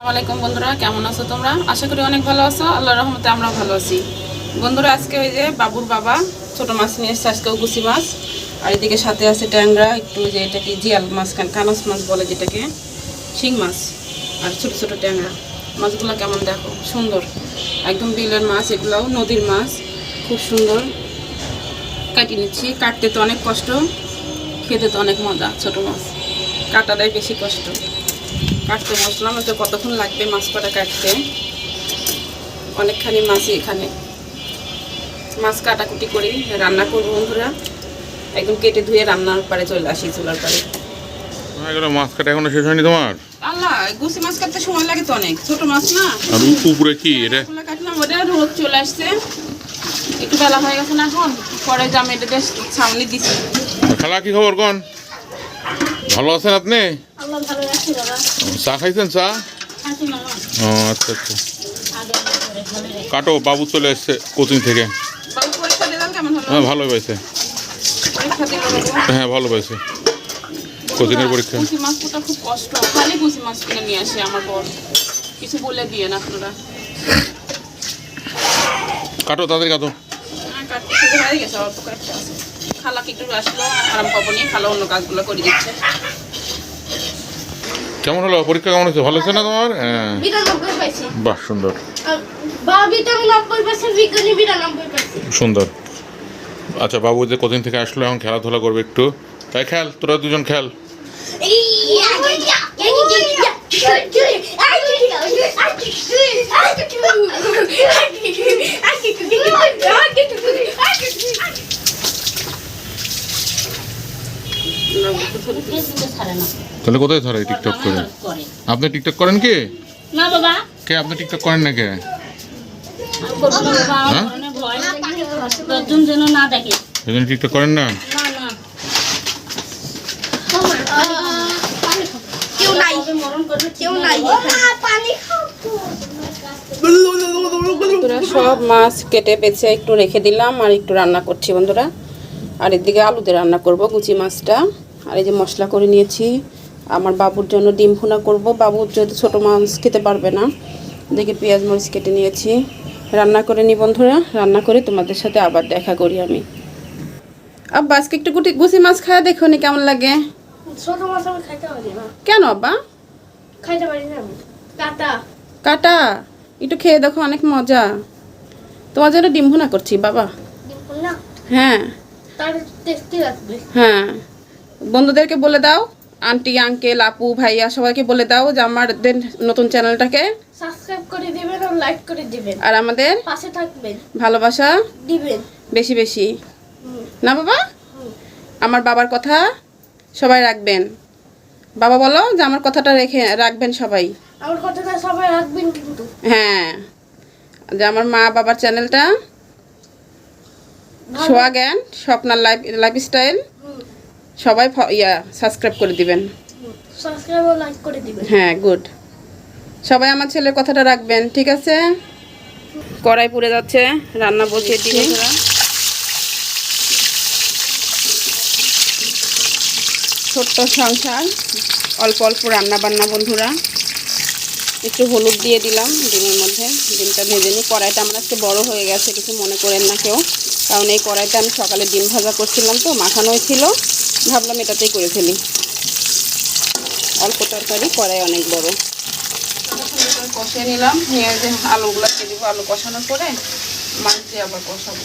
আসসালামাইকুম বন্ধুরা, কেমন আছো তোমরা? আশা করি অনেক ভালো আছো। আল্লাহ রহমতে আমরা ভালো আছি। বন্ধুরা, আজকে ওই যে বাবুর বাবা, ছোট মাছ নিয়ে এসছে, আজকেও গুছি মাছ। আর এদিকে সাথে আছে ট্যাংরা, একটু যে এটাকে জিয়াল মাছ, কান কানস মাছ বলে যেটাকে, শিং মাছ আর ছোট ছোট ট্যাংরা। মাছগুলো কেমন দেখো? সুন্দর। একদম বিলের মাছ, এগুলোও নদীর মাছ। খুব সুন্দর। কাটিয়ে নিচ্ছি। কাটতে তো অনেক কষ্ট, খেতে তো অনেক মজা, ছোট মাছ। কাটাটাই বেশি কষ্ট। কাটতে বসলাম তো কতক্ষণ লাগবে মাছ কটা কাটতে? অনেকখানি মাছই এখানে। মাছ কাটাকুটি করি রান্না করব বন্ধুরা। একদম কেটে ধুয়ে রান্নার পারে চলে আসি চুলার পারে। এগুলো মাছ কাটা এখনও শেষ হয়নি তোমার? আল্লাহ গুছি মাছ কাটতে সময় লাগে তো অনেক। ছোট মাছ না? আর উপরে কি? এটা কাটলাম ওটা রোদ চলে আসছে। একটু বেলা হয়ে গেছে না এখন? পরে জামে এটা দিয়ে ছাউনি দিছি। খালা কি খবর কোন? ভালো আছেন আপনি? চা খাইছেন চা? ও আচ্ছা আচ্ছা। কাটো বাবু চলে এসছে কোচিং থেকে। হ্যাঁ ভালো পাইছে। হ্যাঁ ভালো পাইছে। কোচিংয়ের পরীক্ষা। কুচি খুব কষ্ট। খালি কুচি মাছ কিনে নিয়ে আসে আমার বর। কিছু বলে দিয়ে না আপনারা কাটো তাদের কাটো। হ্যাঁ, কাটতে হয়ে গেছে অল্প কয়েকটা আছে খালাকে একটু আসলো আরাম পাবো নিয়ে খালা অন্য কাজগুলো করে দিচ্ছে কেমন হলো পরীক্ষা কেমন হয়েছে ভালো হয়েছে না তোমার হ্যাঁ বাহ সুন্দর সুন্দর আচ্ছা বাবু যে কোচিং থেকে আসলো এখন খেলাধুলা করবে একটু তাই খেল তোরা দুজন খেল তাহলে কোথায় ধরে টিকটক করে? আপনি টিকটক করেন কি? না বাবা। কে আপনি টিকটক করেন না কে? বাবা হ্যাঁ? সেজন্য টিকটক করেন না? না না। কেউ নাই। কেউ নাই। পানি বন্ধুরা সব মাছ কেটে বেছে একটু রেখে দিলাম আর একটু রান্না করছি বন্ধুরা। আর এদিকে আলুতে রান্না করব কুচি মাছটা। আর এই যে মশলা করে নিয়েছি। আমার বাবুর জন্য ডিম ভুনা করব। বাবু যেহেতু ছোটো মাছ খেতে পারবে না দেখে পেঁয়াজ মরিচ কেটে নিয়েছি। রান্না করে নি বন্ধুরা রান্না করে তোমাদের সাথে আবার দেখা করি আমি। আব্বা আজকে একটু গুটি গুচি মাছ খাওয়া দেখো নি কেমন লাগে? ছোট মাছ আমি খাইতে পারি না। কেন আব্বা? খাইতে পারি না কাটা। কাটা? একটু খেয়ে দেখো অনেক মজা। তোমার জন্য ডিম ভুনা করছি বাবা। হ্যাঁ। তার টেস্টি লাগবে। হ্যাঁ। বন্ধুদেরকে বলে দাও আন্টি আঙ্কেল আপু ভাইয়া সবাইকে বলে দাও যে আমাদের নতুন চ্যানেলটাকে সাবস্ক্রাইব করে দিবেন আর লাইক করে দিবেন। আর আমাদের পাশে থাকবেন। ভালোবাসা দিবেন। বেশি বেশি। না বাবা? আমার বাবার কথা সবাই রাখবেন। বাবা বলো যে আমার কথাটা রেখে রাখবেন সবাই। আমার কথাটা সবাই রাখবেন কিন্তু। হ্যাঁ। যে আমার মা বাবার চ্যানেলটা সোয়া জ্ঞান স্বপ্নার লাইফ লাইফস্টাইল। সবাই ইয়া সাবস্ক্রাইব করে দিবেন। সাবস্ক্রাইব ও লাইক করে দিবেন। হ্যাঁ গুড সবাই আমার ছেলের কথাটা রাখবেন ঠিক আছে? কড়াই পুড়ে যাচ্ছে রান্না বসিয়ে দিই। ছোট্ট সংসার অল্প অল্প রান্না বান্না বন্ধুরা। একটু হলুদ দিয়ে দিলাম ডিমের মধ্যে ডিমটা ভেজে নিই। কড়াইটা আমার আজকে বড় হয়ে গেছে কিছু মনে করেন না কেউ। কারণ এই কড়াইটা আমি সকালে ডিম ভাজা করছিলাম তো মাখানোই ছিল। ভাবলাম এটাতেই করে ফেলি। অল্প তরকারি, কড়াই অনেক বড়। কষিয়ে নিলাম, নিয়ে যে আলুগুলো দিয়ে দিব, আলু কষানোর পরে মাছ দিয়ে আবার কষাবো।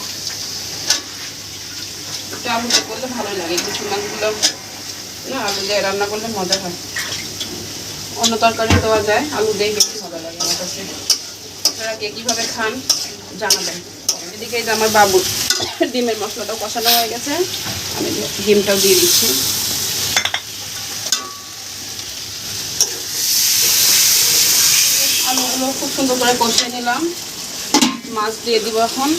একটু আলু দিয়ে করলে ভালো লাগে, কিছু মাছগুলো না, আলু দিয়ে রান্না করলে মজা হয়। অন্য তরকারি দেওয়া যায়, আলু দিয়ে বেশি ভালো লাগে আমার কাছে। আপনারা কে কীভাবে খান জানাবেন। এদিকে যে আমার বাবুর ডিমের মশলাটাও কষানো হয়ে গেছে। আমি ডিমটাও দিয়ে দিচ্ছি। আলুগুলো খুব সুন্দর করে কষিয়ে নিলাম। মাছ দিয়ে দিব এখন।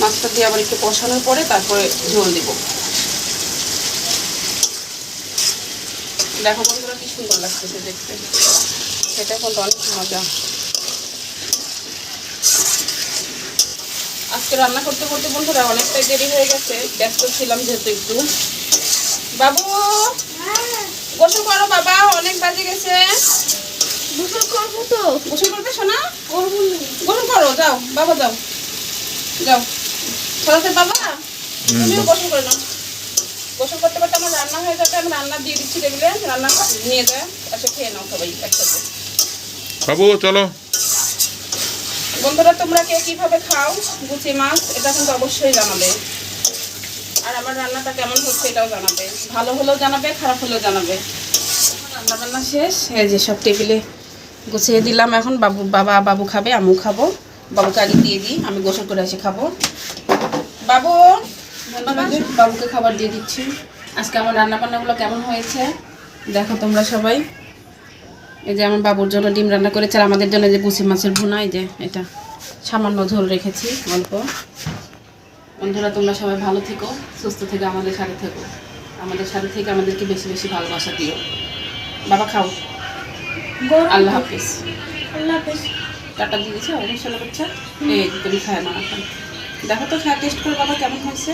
মাছটা দিয়ে আবার একটু কষানোর পরে তারপরে ঝোল দিব। দেখো বন্ধুরা কি সুন্দর লাগতেছে দেখতে। সেটা কিন্তু অনেক মজা। আজকে রান্না করতে করতে বন্ধুরা অনেকটাই দেরি হয়ে গেছে ব্যস্ত ছিলাম যেহেতু একটু। বাবু গোসল করো বাবা অনেক বাজে গেছে। করব তো। গোসল করবে শোনা। গোসল করো যাও বাবা যাও। যাও। চলাতে বাবা তুমিও গোসল করে নাও। গোসল করতে করতে আমার রান্না হয়ে যাবে আমি রান্না দিয়ে দিচ্ছি টেবিলে রান্না নিয়ে যায় এসে খেয়ে নাও সবাই একসাথে। বাবু চলো। বন্ধুরা, তোমরা কে কীভাবে খাও? গুচি মাছ, এটা কিন্তু অবশ্যই জানাবে। আর আমার রান্নাটা কেমন হচ্ছে এটাও জানাবে। ভালো হলেও জানাবে, খারাপ হলেও জানাবে। রান্না বান্না শেষ। এই যে সব টেবিলে গুছিয়ে দিলাম। এখন বাবু, বাবা, বাবু খাবে, আমিও খাব। বাবুকে আগে দিয়ে দিই, আমি গোসল করে এসে খাব। বাবু বাবুকে খাবার দিয়ে দিচ্ছি। আজকে আমার রান্না বান্নাগুলো কেমন হয়েছে? দেখো তোমরা সবাই। এই যে আমার বাবুর জন্য ডিম রান্না করেছে আর আমাদের জন্য যে গুছি মাছের ভুনা এই যে এটা সামান্য ঝোল রেখেছি অল্প। বন্ধুরা তোমরা সবাই ভালো থেকো সুস্থ থেকে আমাদের সাথে থেকো। আমাদের সাথে থেকে আমাদেরকে বেশি বেশি ভালোবাসা দিও। বাবা খাও। আল্লাহ হাফিজ। আল্লাহ হাফিজ। টাটা দিয়ে দিচ্ছে অবশ্যই বাচ্চা এই তুমি খায় না এখন দেখো তো খায় টেস্ট করে বাবা কেমন হয়েছে?